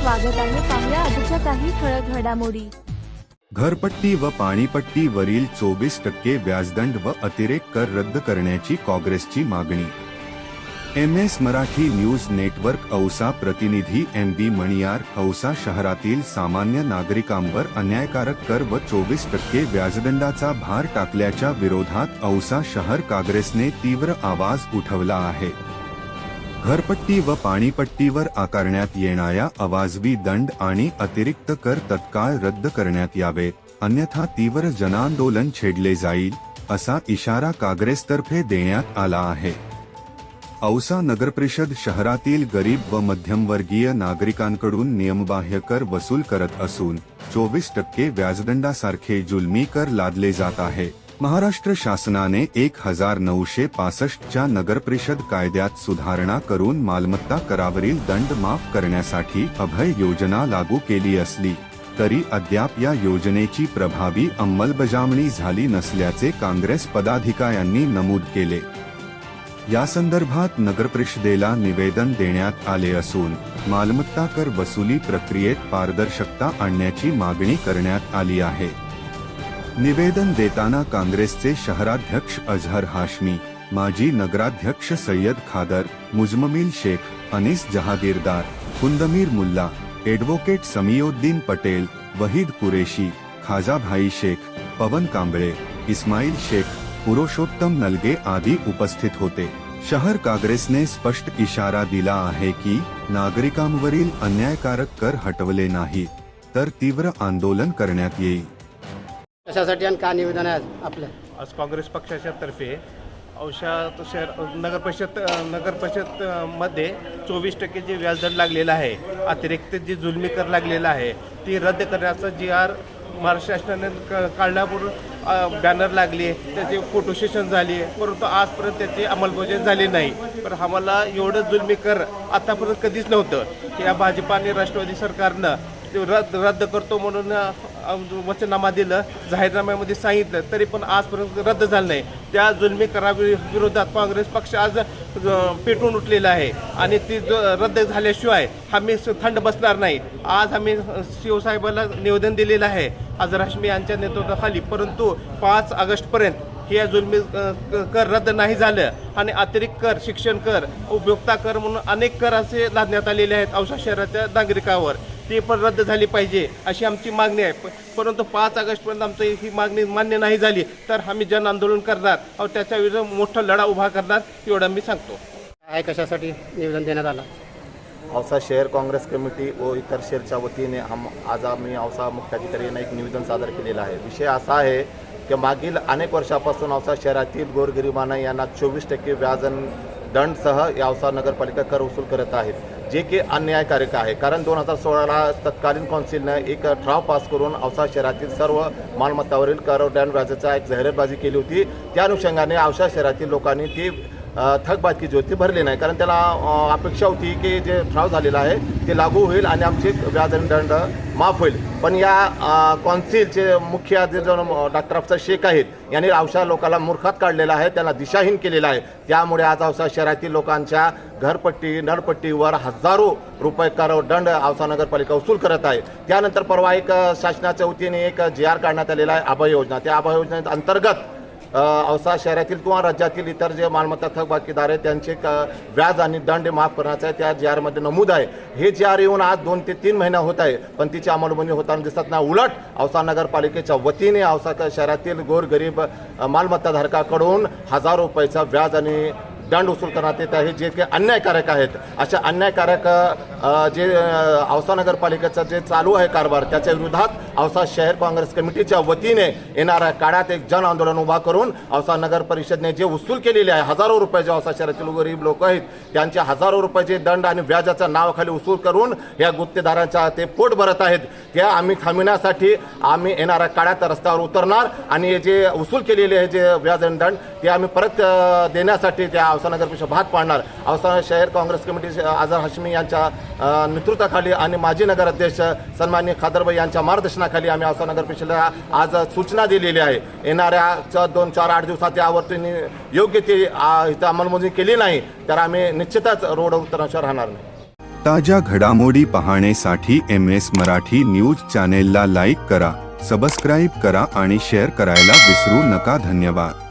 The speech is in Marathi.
स्वागत आहे. पाहुया आजच्या काही ठळक घडामोडी. घरपट्टी व पाणीपट्टीवरील चोवीस टक्के व्याजदंड व अतिरेक कर रद्द करण्याची काँग्रेसची मागणी. M S Marathi news network Ausa प्रतिनिधी एम बी मणियार औसा शहरातील सामान्य नागरिकांवर अन्यायकारक कर व चोवीस टक्के व्याजदंडाचा भार टाकल्याच्या विरोधात औसा शहर काँग्रेसने तीव्र आवाज उठवला आहे. घरपट्टी व पाणीपट्टीवर आकारण्यात येणाऱ्या अवाजवी दंड आणि अतिरिक्त कर तत्काळ रद्द करण्यात यावे. अन्यथा तीव्र जनांदोलन छेडले जाईल असा इशारा काँग्रेसतर्फे देण्यात आला आहे. औसा नगरपरिषद शहरातील गरीब व मध्यमवर्गीय नागरिकांकडून नियमबाह्य कर वसूल करत असून चोवीस टक्के व्याजदंडासारखे जुलमी कर लादले जात आहे. महाराष्ट्र शासनाने एक हजार नऊशे पासष्टच्या नगरपरिषद कायद्यात सुधारणा करून मालमत्ता करावरील दंड माफ करण्यासाठी अभय योजना लागू केली असली तरी अद्याप या योजनेची प्रभावी अंमलबजावणी झाली नसल्याचे काँग्रेस पदाधिकाऱ्यांनी नमूद केले. या संदर्भात नगरपरिषदेला निवेदन देण्यात आले असून मालमत्ता कर वसुली प्रक्रियेत पारदर्शकता आणण्याची मागणी करण्यात आली आहे. निवेदन देताना काँग्रेसचे शहराध्यक्ष अझहर हाशमी माजी नगराध्यक्ष सय्यद खादर मुजममील शेख अनिस जहागीरदार कुंदमीर मुल्ला एडव्होकेट समियोद्दीन पटेल वहीद कुरेशी खाजाभाई शेख पवन कांबळे इस्माईल शेख पुरुषोत्तम नलगे आदी उपस्थित होते. शहर काँग्रेसने स्पष्ट इशारा दिला आहे की नागरिकांवरील अन्यायकारक कर हटवले नाही तर तीव्र आंदोलन करण्यात येईल. कशासाठी आणि का निवेदन आहे आज आपलं? आज काँग्रेस पक्षाच्या तर्फे औषा शहर नगर परिषद नगर परिषदमध्ये मध्ये चोवीस टक्के जे व्याजदर लागलेला आहे अतिरिक्त जी जुलमी कर लागलेला आहे ती रद्द करण्याचा जी आर महाराष्ट्र शासनाने क- काढण्यापूर्वी बॅनर लागले त्याचे फोटो सेशन झाली परंतु आजपर्यंत त्याची अंमलबजावणी झाली नाही. पण आम्हाला एवढं जुलमी कर आतापर्यंत कधीच नव्हतं. या भाजपा आणि राष्ट्रवादी सरकारनं ते रद्द रद्द करतो म्हणून वचननामा दिलं जाहीरनाम्यामध्ये सांगितलं तरी पण आजपर्यंत रद्द झालं नाही. त्या जुलमी करावी विरोधात काँग्रेस पक्ष आज पेटून उठलेला आहे. आणि ती रद्द झाल्याशिवाय आम्ही स- थंड बसणार नाही. आज आम्ही शिवसाहेबाला निवेदन दिलेलं आहे. आज रश्मी यांच्या नेतृत्वाखाली परंतु पाच ऑगस्टपर्यंत हे या जुलमी कर रद्द नाही झालं. आणि अतिरिक्त कर शिक्षण कर उपभोक्ता कर म्हणून अनेक कर असे लादण्यात आलेले आहेत औसा शहराच्या नागरिकावर. ते पण रद्द झाली पाहिजे अशी आमची मागणी आहे. प- परंतु पाच ऑगस्टपर्यंत आमचं ही मागणी मान्य नाही झाली तर आम्ही जन आंदोलन करणार. व त्याच्या विरुद्ध मोठा लढा उभा करणार एवढं मी सांगतो. आहे कशासाठी निवेदन देण्यात आलं? औसा शहर काँग्रेस कमिटी व इतर शहरच्या वतीने हम आज आम्ही औसा मुख्याधिकारी यांना एक निवेदन सादर केलेलं आहे. विषय असा आहे की मागील अनेक वर्षापासून औसा शहरातील गोरगरिबांना यांना चोवीस टक्के व्याजन दंडसह या औसा नगरपालिका कर वसूल करत आहेत. जे की अन्यायकारक आहे. कारण दोन हजार सोळाला तत्कालीन कौन्सिलनं एक ठराव पास करून औसा शहरातील सर्व मालमत्तावरील कर व्याजाचा एक जाहिरातबाजी केली होती. त्या अनुषंगाने औसा शहरातील लोकांनी ती थकबाकी जी होती भरली नाही. कारण त्याला अपेक्षा होती की जे ठराव झालेला आहे ते लागू होईल आणि आमची व्याज आणि दंड माफ होईल. पण या कॉन्सिलचे मुख्य जे डॉक्टर अफसर शेख आहेत यांनी औषा लोकांना मूर्खात काढलेला आहे त्यांना दिशाहीन केलेला आहे. त्यामुळे आज औसा शहरातील लोकांच्या घरपट्टी नळपट्टीवर हजारो रुपये कर दंड औसा नगरपालिका वसूल करत आहे. त्यानंतर परवा एक शासनाच्या वतीने एक जी आर काढण्यात आलेला आहे आभा योजना. त्या आभा योजने अंतर्गत औसा शहरातील किंवा राज्यातील इतर जे मालमत्ता थकबाकीदार आहेत त्यांचे क- व्याज आणि दंड माफ करण्याचं आहे त्या जी आरमध्ये नमूद आहे. हे जी आर येऊन आज दोन ते तीन महिना होत आहे पण तिची अंमलबजावणी होताना दिसत नाही. उलट औसा नगरपालिकेच्या वतीने औसा शहरातील गोरगरीब मालमत्ताधारकाकडून हजारो रुपयाचा व्याज आणि दंड वसूल करण्यात येत आहे. जे काही अन्यायकारक आहेत अशा अन्यायकारक जे औसा नगरपालिकेचं जे चालू आहे कारभार त्याच्या विरोधात औसा शहर काँग्रेस कमिटीच्या वतीने येणाऱ्या काळात एक जन आंदोलन उभा करून औसा नगर परिषदने जे वसूल केलेले आहे हजारो रुपयाचे औसा शहरातील गरीब लोक आहेत त्यांचे हजारो रुपयाचे दंड आणि व्याजाच्या नावाखाली वसूल करून या गुत्तेदारांच्या ते पोट भरत आहेत त्या आम्ही थांबविण्यासाठी आम्ही येणाऱ्या काळात रस्त्यावर उतरणार आणि हे जे वसूल केलेले आहे जे व्याज आणि दंड ते आम्ही परत देण्यासाठी त्या औसा नगर परिषद भाग पाडणार. औसा शहर काँग्रेस कमिटी आझार हशमी यांच्या नेतृत्वाखाली आणि माजी नगराध्यक्ष सन्माननीय खादरबाई यांच्या मार्गदर्शनाखाली आम्ही औसा नगर परिषदेला आज सूचना दिलेली आहे. येणाऱ्या च- दोन चार आठ दिवसात यावरती योग्य ती इथं अंमलबजावणी केली नाही तर आम्ही निश्चितच रोड उतरण्याशिवाय राहणार नाही. ताज्या घडामोडी पाहण्यासाठी एम एस मराठी न्यूज चॅनेलला लाईक करा सबस्क्राईब करा आणि शेअर करायला विसरू नका. धन्यवाद.